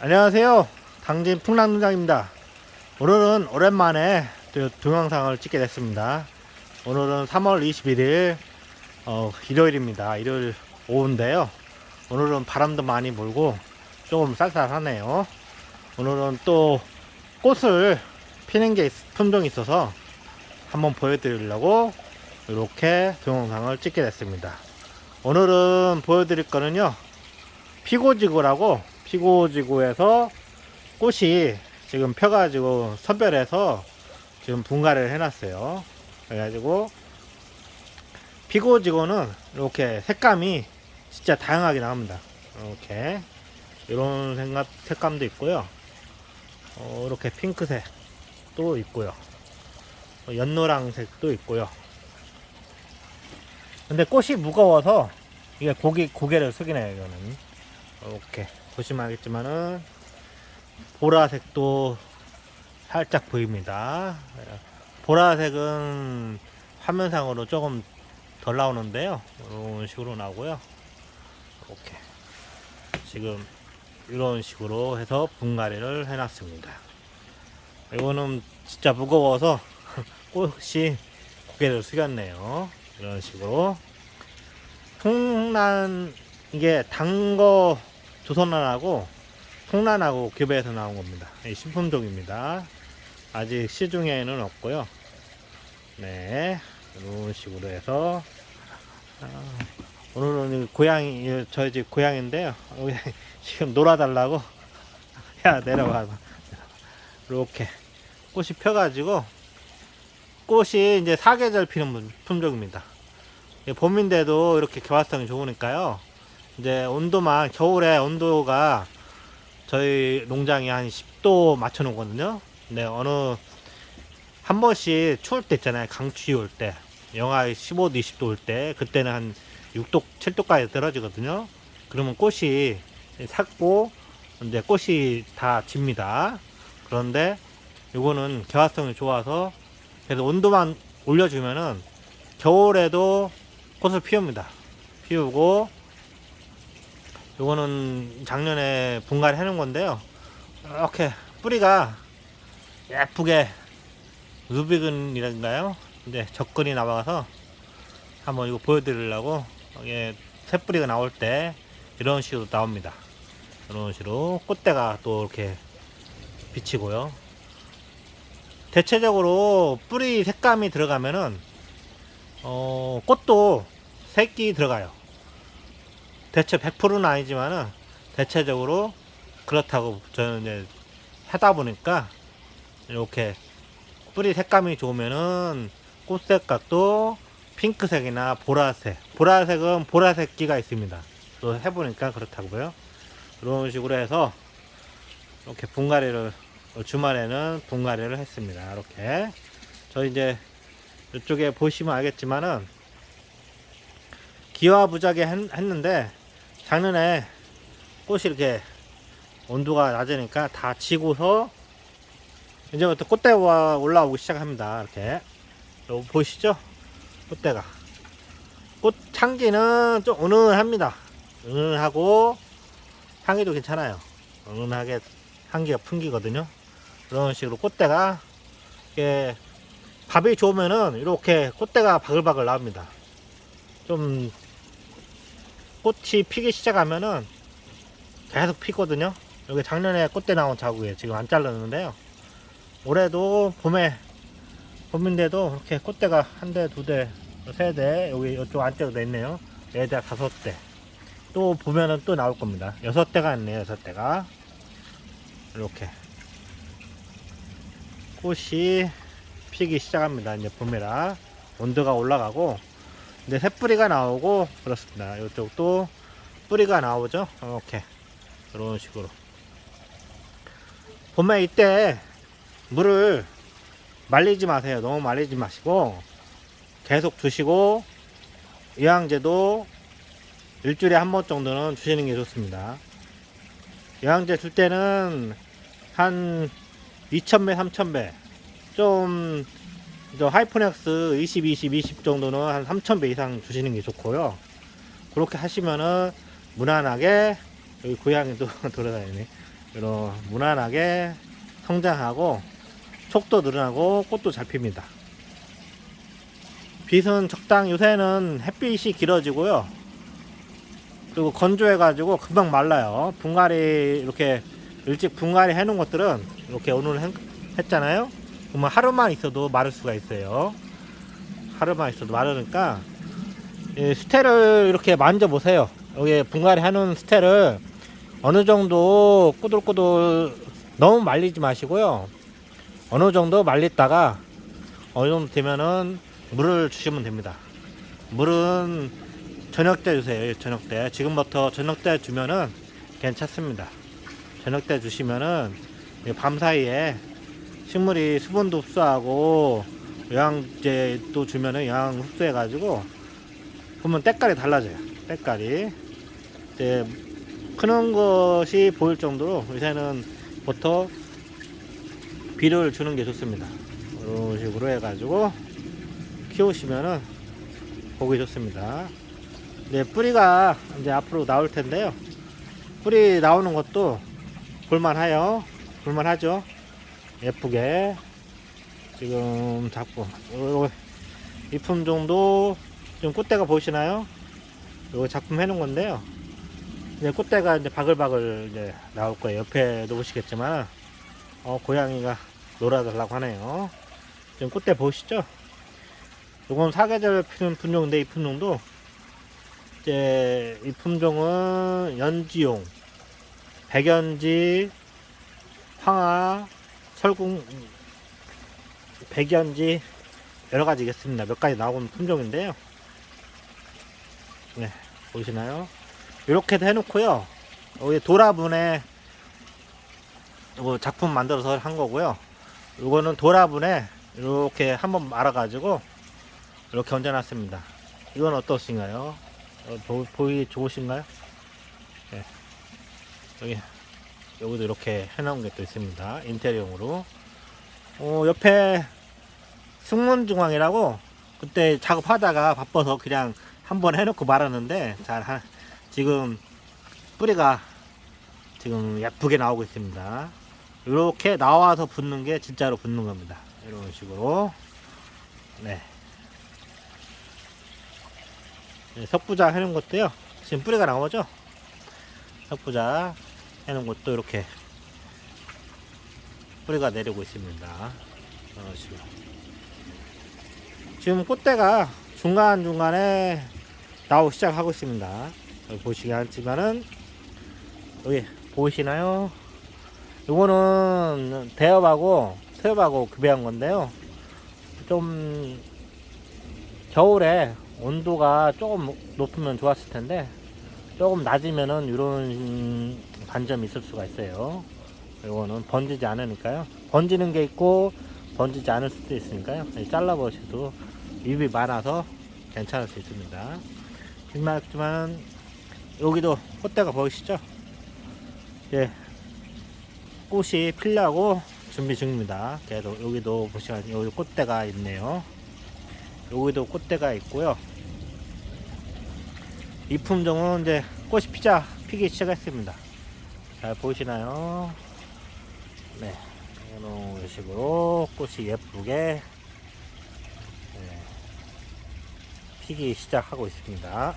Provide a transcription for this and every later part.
안녕하세요. 당진 풍랑농장입니다. 오늘은 오랜만에 또 동영상을 찍게 됐습니다. 오늘은 3월 21일 어, 일요일입니다. 일요일 오후인데요. 오늘은 바람도 많이 불고 조금 쌀쌀하네요. 오늘은 또 꽃을 피는 게 있- 품종이 있어서 한번 보여드리려고 이렇게 동영상을 찍게 됐습니다. 오늘은 보여드릴 거는요. 피고지구라고 피고지구에서 꽃이 지금 펴가지고 선별해서 지금 분갈이를 해놨어요. 그래가지고 피고지구는 이렇게 색감이 진짜 다양하게 나옵니다. 이렇게 이런 생각, 색감도 있고요. 어, 이렇게 핑크색도 있고요. 어, 연노랑색도 있고요. 근데 꽃이 무거워서 이게 고개 고개를 숙이네요. 이거는 이렇게 보시면 알겠지만은 보라색도 살짝 보입니다. 보라색은 화면상으로 조금 덜 나오는데요. 이런 식으로 나오고요. 이렇게 지금 이런 식으로 해서 분갈이를 해놨습니다. 이거는 진짜 무거워서 꽃이 고개를 숙였네요. 이런 식으로 풍란 이게 단 거 조선란하고 풍란하고 교배해서 나온 겁니다. 이 신품종입니다. 아직 시중에는 없고요. 네, 이런 식으로 해서 아, 오늘은 고양이 이 저희 집 고양인데요. 지금 놀아달라고 야 내려와 이렇게 꽃이 펴가지고 꽃이 이제 사계절 피는 품종입니다. 예, 봄인데도 이렇게 개화성이 좋으니까요. 이제 온도만 겨울에 온도가 저희 농장이 한 10도 맞춰 놓거든요. 근데 어느 한 번씩 추울 때 있잖아요. 강추위 올 때. 영하 15도, 20도 올 때. 그때는 한 6도, 7도까지 떨어지거든요. 그러면 꽃이 삭고 이제 꽃이 다 집니다. 그런데 이거는 개화성이 좋아서 그래서 온도만 올려주면은 겨울에도 꽃을 피웁니다. 피우고 요거는 작년에 분갈이 해놓은 건데요. 이렇게 뿌리가 예쁘게 루비근이란가요? 근데 접근이 나와서 한번 이거 보여드리려고 이게 새뿌리가 나올 때 이런 식으로 나옵니다. 이런 식으로 꽃대가 또 이렇게 비치고요. 대체적으로 뿌리 색감이 들어가면은 어, 꽃도 색이 들어가요. 대체 100%는 아니지만은 대체적으로 그렇다고 저는 이제 하다 보니까 이렇게 뿌리 색감이 좋으면은 꽃색깔도 핑크색이나 보라색 보라색은 보라색기가 있습니다. 또 해보니까 그렇다고요. 이런 식으로 해서 이렇게 분갈이를 주말에는 분갈이를 했습니다. 이렇게. 저 이제 이쪽에 보시면 알겠지만은 기와 부작에 했, 했는데 작년에 꽃이 이렇게 온도가 낮으니까 다 지고서 이제부터 꽃대가 올라오기 시작합니다. 이렇게 요 보이시죠? 꽃대가 꽃 향기는 좀 은은합니다. 은은하고 향기도 괜찮아요. 은은하게 향기가 풍기거든요. 그런 식으로 꽃대가 이게 밥이 좋으면은 이렇게 꽃대가 바글바글 나옵니다. 좀 꽃이 피기 시작하면은 계속 피거든요. 여기 작년에 꽃대 나온 자국이에요. 지금 안 잘랐는데요. 올해도 봄에 봄인데도 이렇게 꽃대가 한 대, 두 대, 세 대, 여기 이쪽 안쪽에도 있네요. 네 대, 다섯 대. 또 보면은 또 나올 겁니다. 여섯 대가 있네요. 여섯 대가. 이렇게. 꽃이 피기 시작합니다. 이제 봄이라 온도가 올라가고 이제 새 뿌리가 나오고 그렇습니다. 이쪽도 뿌리가 나오죠. 이렇게 이런 식으로 봄에 이때 물을 말리지 마세요. 너무 말리지 마시고 계속 주시고 영양제도 일주일에 한 번 정도는 주시는 게 좋습니다. 영양제 줄 때는 한 2,000배, 3,000배 좀 저 하이프넥스 20, 20, 20 정도는 한 3,000배 이상 주시는 게 좋고요. 그렇게 하시면은 무난하게 여기 고양이도 돌아다니네. 이런 무난하게 성장하고 촉도 늘어나고 꽃도 잘 핍니다. 빛은 적당 요새는 햇빛이 길어지고요. 그리고 건조해가지고 금방 말라요. 분갈이 이렇게 일찍 분갈이 해놓은 것들은 이렇게 오늘 했- 했잖아요. 그러면 하루만 있어도 마를 수가 있어요. 하루만 있어도 마르니까 이 스테를 이렇게 만져보세요. 여기 분갈이 해놓은 스테를 어느 정도 꼬들꼬들 너무 말리지 마시고요. 어느 정도 말렸다가 어느 정도 되면은 물을 주시면 됩니다. 물은 저녁 때 주세요. 저녁 때. 지금부터 저녁 때 주면은 괜찮습니다. 저녁 때 주시면은 이밤 사이에 식물이 수분도 흡수하고 영양제도 주면은 영양 흡수해가지고 보면 때깔이 달라져요. 때깔이 이제 크는 것이 보일 정도로 요새는 부터 비료를 주는 게 좋습니다. 이런 식으로 해가지고 키우시면은 보기 좋습니다. 네, 뿌리가 이제 앞으로 나올 텐데요. 뿌리 나오는 것도 볼만해요. 볼만하죠. 예쁘게 지금 잡고 요 이품 정도 지금 꽃대가 보이시나요? 요거 작품 해놓은 건데요. 이제 꽃대가 이제 바글바글 이제 나올 거예요. 옆에도 보시겠지만 어 고양이가 놀아달라고 하네요. 지금 꽃대 보이시죠? 요건 사계절 피는 품종인데 이 품종도 이제 이 품종은 연지용, 백연지, 황화, 설궁, 백연지 여러 가지 있겠습니다. 몇 가지 나오는 품종인데요. 네, 보이시나요? 이렇게도 해놓고요. 여기 도라분에 이거 작품 만들어서 한 거고요. 이거는 도라분에 이렇게 한번 말아가지고 이렇게 얹어놨습니다. 이건 어떠신가요? 어, 보, 보기 좋으신가요? 네. 여기 여기도 이렇게 해놓은 게 또 있습니다. 인테리어용으로. 어, 옆에 승문중앙이라고 그때 작업하다가 바빠서 그냥 한번 해놓고 말았는데 잘 하, 지금 뿌리가 지금 예쁘게 나오고 있습니다. 이렇게 나와서 붙는 게 진짜로 붙는 겁니다. 이런 식으로 네. 네, 석부자 해놓은 것도요. 지금 뿌리가 나오죠? 석부자 해놓은 것도 이렇게 뿌리가 내리고 있습니다. 이런 식으로. 지금 꽃대가 중간중간에 나오기 시작하고 있습니다. 하지만은 여기 보이시나요? 요거는 대엽하고 태엽하고 급여한 건데요. 좀 겨울에 온도가 조금 높으면 좋았을 텐데 조금 낮으면은 이런 반점이 있을 수가 있어요. 요거는 번지지 않으니까요. 번지는 게 있고 번지지 않을 수도 있으니까요. 잘라보셔도 잎이 많아서 괜찮을 수 있습니다. 빗맞지만 여기도 꽃대가 보이시죠? 예, 꽃이 피려고 준비 중입니다. 계속 여기도 보시면 여기 꽃대가 있네요. 여기도 꽃대가 있고요. 이 품종은 이제 꽃이 피자 피기 시작했습니다. 잘 보이시나요? 네, 이런 식으로 꽃이 예쁘게 네, 피기 시작하고 있습니다.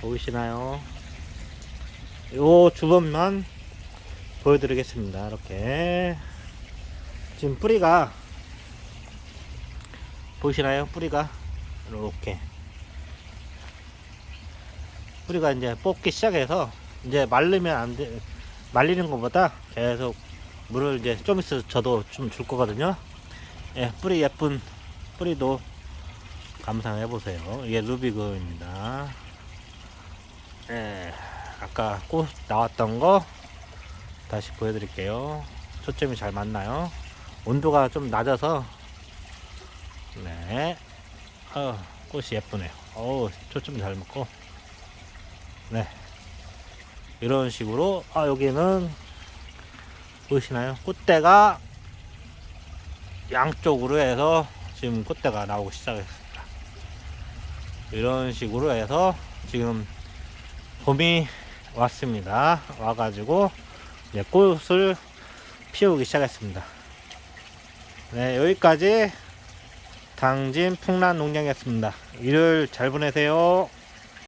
보이시나요? 요 주변만 보여드리겠습니다. 이렇게 지금 뿌리가 보이시나요? 뿌리가 이렇게 뿌리가 이제 뽑기 시작해서 이제 말리면 안 돼. 말리는 것보다 계속 물을 이제 좀 있어 저도 좀 줄 거거든요. 예, 뿌리 예쁜 뿌리도 감상해 보세요. 이게 루비그입니다. 예, 아까 꽃 나왔던 거 다시 보여드릴게요. 초점이 잘 맞나요? 온도가 좀 낮아서 네, 어, 꽃이 예쁘네요. 어우, 초점 잘 맞고 네, 이런 식으로 아 여기는 보이시나요? 꽃대가 양쪽으로 해서 지금 꽃대가 나오기 시작했습니다. 이런 식으로 해서 지금 봄이 왔습니다. 와가지고 이제 꽃을 피우기 시작했습니다. 네, 여기까지 당진 풍란 농장이었습니다. 일요일 잘 보내세요.